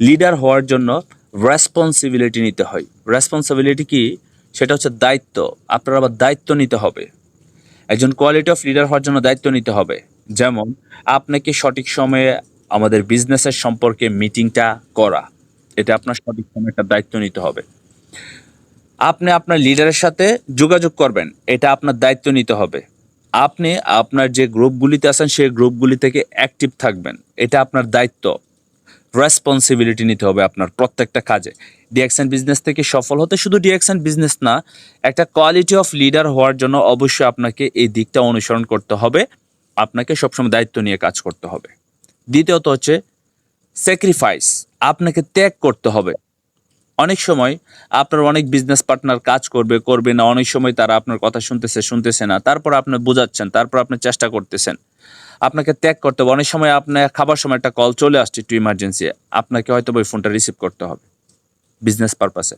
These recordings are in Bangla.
লিডার হওয়ার জন্য রেসপন্সিবিলিটি নিতে হয়। রেসপন্সিবিলিটি কি? সেটা হচ্ছে দায়িত্ব। আপনার আবার দায়িত্ব নিতে হবে। একজন কোয়ালিটি অফ লিডার হওয়ার জন্য দায়িত্ব নিতে হবে। যেমন, আপনাকে সঠিক সময়ে আমাদের বিজনেসের সম্পর্কে মিটিংটা করা। এটা আপনার সঠিক সময় একটা দায়িত্ব নিতে হবে। আপনি আপনার লিডারের সাথে যোগাযোগ করবেন। এটা আপনার দায়িত্ব নিতে হবে। আপনি আপনার যে গ্রুপগুলিতে আছেন, সেই গ্রুপগুলি থেকে অ্যাক্টিভ থাকবেন। এটা আপনার দায়িত্ব। রেসপন্সিবিলিটি নিতে হবে আপনার প্রত্যেকটা কাজে। ডিএক্সএন বিজনেস থেকে সফল হতে শুধু ডিএক্সএন বিজনেস না, একটা কোয়ালিটি অফ লিডার হওয়ার জন্য অবশ্যই আপনাকে এই দিকটা অনুসরণ করতে হবে। আপনাকে সবসময় দায়িত্ব নিয়ে কাজ করতে হবে। দ্বিতীয়ত হচ্ছে স্যাক্রিফাইস আপনাকে ত্যাগ করতে হবে। অনেক সময় আপনার অনেক বিজনেস পার্টনার কাজ করবে করবে না, অনেক সময় তারা আপনার কথা শুনতেছে শুনতেছে না, তারপর আপনি বোঝাচ্ছেন, তারপর আপনি চেষ্টা করতেছেন। আপনাকে ত্যাগ করতে হবে। অনেক সময় আপনার খাবার সময় একটা কল চলে আসছে একটু ইমার্জেন্সি আপনাকে হয়তো ওই ফোনটা রিসিভ করতে হবে। বিজনেস পারপাসে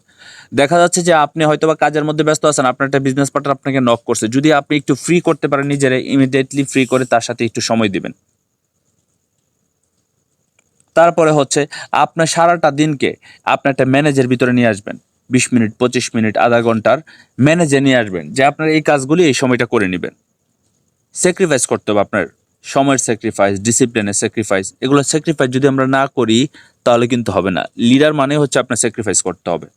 দেখা যাচ্ছে যে আপনি হয়তো বা কাজের মধ্যে ব্যস্ত আছেন, আপনার একটা বিজনেস পার্টনার আপনাকে নক করছে। যদি আপনি একটু ফ্রি করতে পারেন, নিজেরা ইমিডিয়েটলি ফ্রি করে তার সাথে একটু সময় দিবেন। তারপরে হচ্ছে, আপনার সারাটা দিনকে আপনি একটা ম্যানেজের ভিতরে নিয়ে আসবেন। বিশ মিনিট, পঁচিশ মিনিট, আধা ঘণ্টার ম্যানেজে নিয়ে আসবেন, যে আপনার এই কাজগুলি এই সময়টা করে নেবেন। স্যাক্রিফাইস করতে হবে আপনার। সময়ের স্যাক্রিফাইস ডিসিপ্লিনের স্যাক্রিফাইস এগুলো স্যাক্রিফাইস যদি আমরা না করি, তাহলে কিন্তু হবে না। লিডার মানে হচ্ছে আপনার স্যাক্রিফাইস করতে হবে।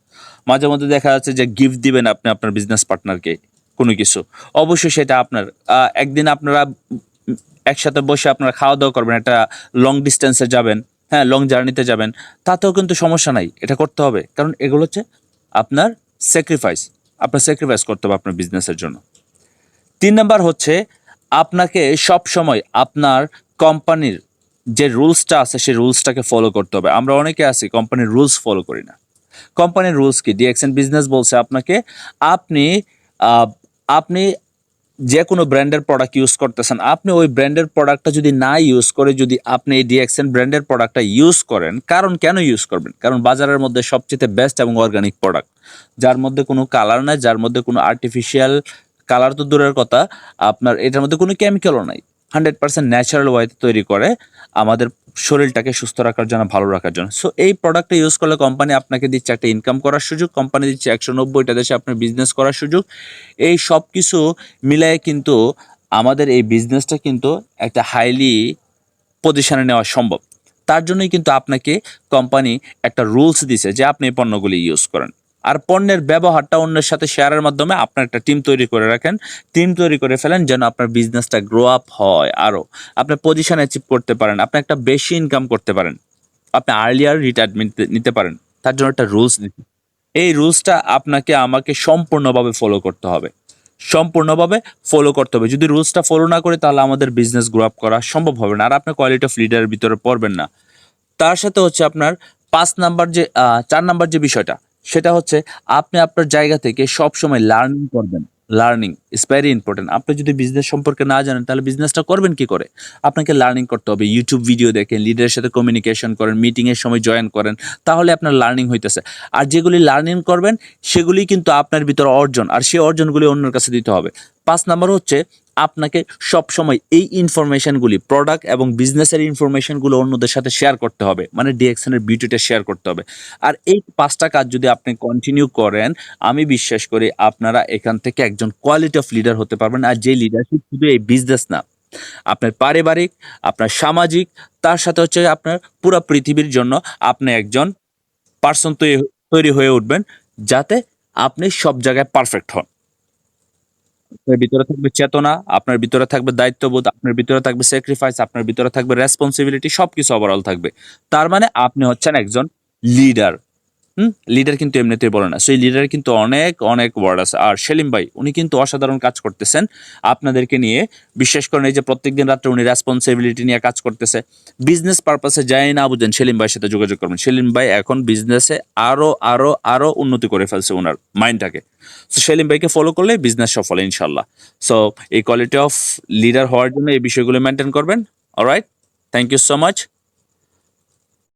মাঝে মধ্যে দেখা যাচ্ছে যে গিফট দিবেন আপনি আপনার বিজনেস পার্টনারকে কোনো কিছু। অবশ্যই সেটা আপনার একদিন আপনারা একসাথে বসে আপনারা খাওয়া দাওয়া করবেন, একটা লং ডিস্টেন্সে যাবেন হ্যাঁ লং জার্নিতে যাবেন, তাতেও কিন্তু সমস্যা নাই, এটা করতে হবে। কারণ এগুলো হচ্ছে আপনার স্যাক্রিফাইস আপনার স্যাক্রিফাইস করতে হবে আপনার বিজনেসের জন্য। তিন নাম্বার হচ্ছে আপনাকে সব সময় আপনার কোম্পানির যে রুলসটা আছে, সেই রুলসটাকে ফলো করতে হবে। আমরা অনেকে আছি, কোম্পানির রুলস ফলো করি না। কোম্পানির রুলস কি? ডিএক্সএন বিজনেস বলছে আপনাকে, আপনি আপনি যে কোনো ব্র্যান্ডের প্রোডাক্ট ইউজ করতেছেন। আপনি ওই ব্র্যান্ডের প্রোডাক্টটা যদি না ইউজ করে, যদি আপনি এই ডিএক্সএন ব্র্যান্ডের প্রোডাক্টটা ইউজ করেন, কারণ কেন ইউজ করবেন? কারণ বাজারের মধ্যে সবচেয়ে বেস্ট এবং অর্গানিক প্রোডাক্ট যার মধ্যে কোনো কালার নাই, যার মধ্যে কোনো আর্টিফিশিয়াল কালার তো দূরের কথা, আপনার এটার মধ্যে কোনো কেমিক্যালও নাই। হান্ড্রেড পার্সেন্ট ন্যাচারাল ওয়েতে তৈরি করে আমাদের শরীরটাকে সুস্থ রাখার জন্য, ভালো রাখার জন্য। সো এই প্রোডাক্টটা ইউজ করলে কোম্পানি আপনাকে দিচ্ছে একটা ইনকাম করার সুযোগ কোম্পানি দিচ্ছে একশো নব্বইটা দেশে আপনার বিজনেস করার সুযোগ। এই সব কিছু মিলায়ে কিন্তু আমাদের এই বিজনেসটা কিন্তু একটা হাইলি পজিশনে নেওয়া সম্ভব। তার জন্যই কিন্তু আপনাকে কোম্পানি একটা রুলস দিছে যে আপনি এই পণ্যগুলি ইউজ করেন। আর পণ্যের ব্যবহারটা অন্যের সাথে শেয়ারের মাধ্যমে আপনার একটা টিম তৈরি করে রাখেন। টিম তৈরি করে ফেলেন যেন আপনার বিজনেসটা গ্রো আপ হয় আরও আপনি পজিশন অ্যাচিভ করতে পারেন, আপনি একটা বেশি ইনকাম করতে পারেন, আপনি আর্লিয়ার রিটায়ারমেন্ট নিতে পারেন। তার জন্য একটা রুলস এই রুলসটা আপনাকে, আমাকে সম্পূর্ণভাবে ফলো করতে হবে। সম্পূর্ণভাবে ফলো করতে হবে। যদি রুলসটা ফলো না করে, তাহলে আমাদের বিজনেস গ্রো আপ করা সম্ভব হবে না। আর আপনি কোয়ালিটি অফ লিডারের ভিতরে পড়বেন না। তার সাথে হচ্ছে আপনার পাঁচ নাম্বার যে চার নাম্বার যে বিষয়টা সেটা হচ্ছে আপনি আপনার জায়গা থেকে সব সময় লার্নিং করবেন। লার্নিং ইজ ভেরি ইম্পর্টেন্ট আপনি যদি বিজনেস সম্পর্কে না জানেন, তাহলে বিজনেসটা করবেন কি করে? আপনাকে লার্নিং করতে হবে। ইউটিউব ভিডিও দেখেন লিডারের সাথে কমিউনিকেশন করেন মিটিংয়ের সময় জয়েন করেন, তাহলে আপনার লার্নিং হইতেছে। আর যেগুলি লার্নিং করবেন, সেগুলি কিন্তু আপনার ভিতরে অর্জন, আর সেই অর্জনগুলি অন্যের কাছে দিতে হবে। পাঁচ নাম্বার হচ্ছে আপনাকে সব সময় এই ইনফরমেশনগুলি প্রোডাক্ট এবং বিজনেসের ইনফরমেশনগুলো অন্যদের সাথে শেয়ার করতে হবে। মানে ডিএক্সএন এর বিউটিটা শেয়ার করতে হবে। আর এই পাঁচটা কাজ যদি আপনি কন্টিনিউ করেন, আমি বিশ্বাস করি আপনারা এখান থেকে একজন কোয়ালিটি অফ লিডার হতে পারবেন। আর যে লিডারশিপ শুধু এই বিজনেস না, আপনার পারিবারিক, আপনার সামাজিক, তার সাথে হচ্ছে আপনার পুরো পৃথিবীর জন্য আপনি একজন পার্সন তৈরি হয়ে উঠবেন, যাতে আপনি সব জায়গায় পারফেক্ট হন। আপনার ভিতরে থাকবে চেতনা, আপনার ভিতরে থাকবে দায়িত্ববোধ, আপনার ভিতরে থাকবে স্যাক্রিফাইস আপনার ভিতরে থাকবে রেসপন্সিবিলিটি সবকিছু ওভারঅল থাকবে। তার মানে আপনি হচ্ছেন একজন লিডার হুম? লিডার কিন্তু এমনিতেই বলে না। সেই লিডার কিন্তু অনেক অনেক ওয়ার্ড আছে। আর সেলিম ভাই, উনি কিন্তু অসাধারণ কাজ করতেছেন। আপনাদেরকে নিয়ে বিশেষ করে এই যে প্রত্যেকদিন রাত্রে উনি রেসপন্সিবিলিটি নিয়ে কাজ করতেছে। বিজনেস পারপাসে যাই না বুঝেন, সেলিম ভাইয়ের সাথে যোগাযোগ করবেন। সেলিম ভাই এখন বিজনেসে আরও আরও আরও উন্নতি করে ফেলছে ওনার মাইন্ডটাকে সো সেলিম ভাইকে ফলো করলে বিজনেস সফল ইনশাল্লাহ সো এই কোয়ালিটি অফ লিডার হওয়ার জন্য এই বিষয়গুলো মেনটেন করবেন। Alright thank you so much